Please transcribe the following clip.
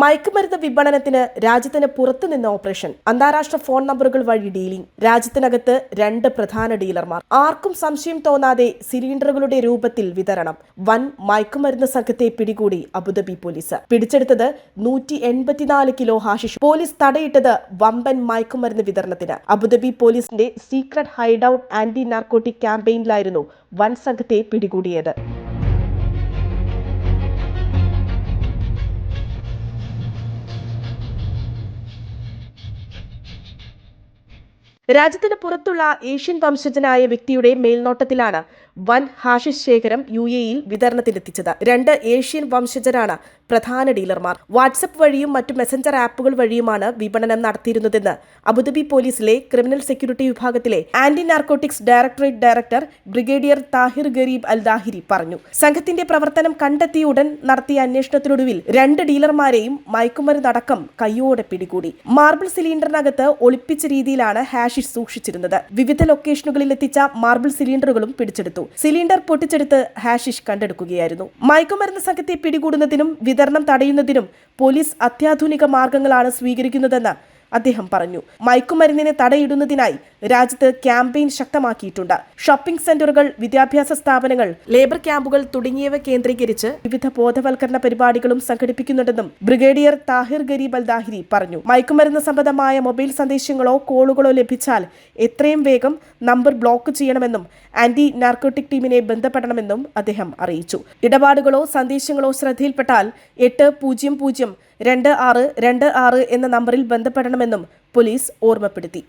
മയക്കുമരുന്ന് വിപണനത്തിന് രാജ്യത്തിന് പുറത്തുനിന്ന് ഓപ്പറേഷൻ. അന്താരാഷ്ട്ര ഫോൺ നമ്പറുകൾ വഴി ഡീലിംഗ്. രാജ്യത്തിനകത്ത് രണ്ട് പ്രധാന ഡീലർമാർ. ആർക്കും സംശയം തോന്നാതെ സിലിണ്ടറുകളുടെ രൂപത്തിൽ വിതരണം. വൻ മയക്കുമരുന്ന് സംഘത്തെ പിടികൂടി അബുദാബി പോലീസ്. പിടിച്ചെടുത്തത് നൂറ്റി എൺപത്തിനാല് കിലോ ഹാഷിഷ്. പോലീസ് തടയിട്ടത് വമ്പൻ മയക്കുമരുന്ന് വിതരണത്തിന്. അബുദാബി പോലീസിന്റെ സീക്രട്ട് ഹൈഡൌട്ട് ആന്റി നാർക്കോട്ടിക് ക്യാമ്പയിനിലായിരുന്നു വൻ സംഘത്തെ പിടികൂടിയത്. രാജ്യത്തിന് പുറത്തുള്ള ഏഷ്യൻ വംശജനായ വ്യക്തിയുടെ മേൽനോട്ടത്തിലാണ് വൻ ഹാഷിഷ് ശേഖരം യു എയിൽ വിതരണത്തിലെത്തിച്ചത് രണ്ട് ഏഷ്യൻ വംശജരാണ് പ്രധാന ഡീലർമാർ. വാട്സപ്പ് വഴിയും മറ്റു മെസഞ്ചർ ആപ്പുകൾ വഴിയുമാണ് വിപണനം നടത്തിയിരുന്നതെന്ന് അബുദാബി പോലീസിലെ ക്രിമിനൽ സെക്യൂരിറ്റി വിഭാഗത്തിലെ anti narcotics directorate director brigadier Tahir Gharib Al Dhahiri പറഞ്ഞു. സംഘത്തിന്റെ പ്രവർത്തനം കണ്ടെത്തിയ ഉടൻ നടത്തിയ അന്വേഷണത്തിനൊടുവിൽ രണ്ട് ഡീലർമാരെയും മയക്കുമരുന്നടക്കം കയ്യോടെ പിടികൂടി. മാർബിൾ സിലിണ്ടറിനകത്ത് ഒളിപ്പിച്ച രീതിയിലാണ് ഹാഷിഷ് സൂക്ഷിച്ചിരുന്നത്. വിവിധ ലൊക്കേഷനുകളിൽ എത്തിച്ച മാർബിൾ സിലിണ്ടറുകളും പിടിച്ചെടുത്തു. സിലിണ്ടർ പൊട്ടിച്ചെടുത്ത് ഹാഷിഷ് കണ്ടെടുക്കുകയായിരുന്നു. മയക്കുമരുന്ന് സംഘത്തെ പിടികൂടുന്നതിനും വിതരണം തടയുന്നതിനും പോലീസ് അത്യാധുനിക മാർഗങ്ങളാണ് സ്വീകരിക്കുന്നതെന്ന് അദ്ദേഹം പറഞ്ഞു. മയക്കുമരുന്നിനെ തടയിടുന്നതിനായി രാജ്യത്ത് ക്യാമ്പയിൻ ശക്തമാക്കിയിട്ടുണ്ട്. ഷോപ്പിംഗ് സെന്ററുകൾ വിദ്യാഭ്യാസ സ്ഥാപനങ്ങൾ ലേബർ ക്യാമ്പുകൾ തുടങ്ങിയവ കേന്ദ്രീകരിച്ച് വിവിധ ബോധവൽക്കരണ പരിപാടികളും സംഘടിപ്പിക്കുന്നുണ്ടെന്നും brigadier Tahir Gharib Al Dhahiri പറഞ്ഞു. മയക്കുമരുന്ന് സംബന്ധമായ മൊബൈൽ സന്ദേശങ്ങളോ കോളുകളോ ലഭിച്ചാൽ എത്രയും വേഗം നമ്പർ ബ്ലോക്ക് ചെയ്യണമെന്നും ആന്റി നാർക്കോട്ടിക് ടീമിനെ ബന്ധപ്പെടണമെന്നും അദ്ദേഹം അറിയിച്ചു. ഇടപാടുകളോ സന്ദേശങ്ങളോ ശ്രദ്ധയിൽപ്പെട്ടാൽ എട്ട് പൂജ്യം പൂജ്യം രണ്ട് ആറ് രണ്ട് ആറ് എന്ന നമ്പറിൽ ബന്ധപ്പെടണമെന്നും പോലീസ് ഓർമ്മപ്പെടുത്തി.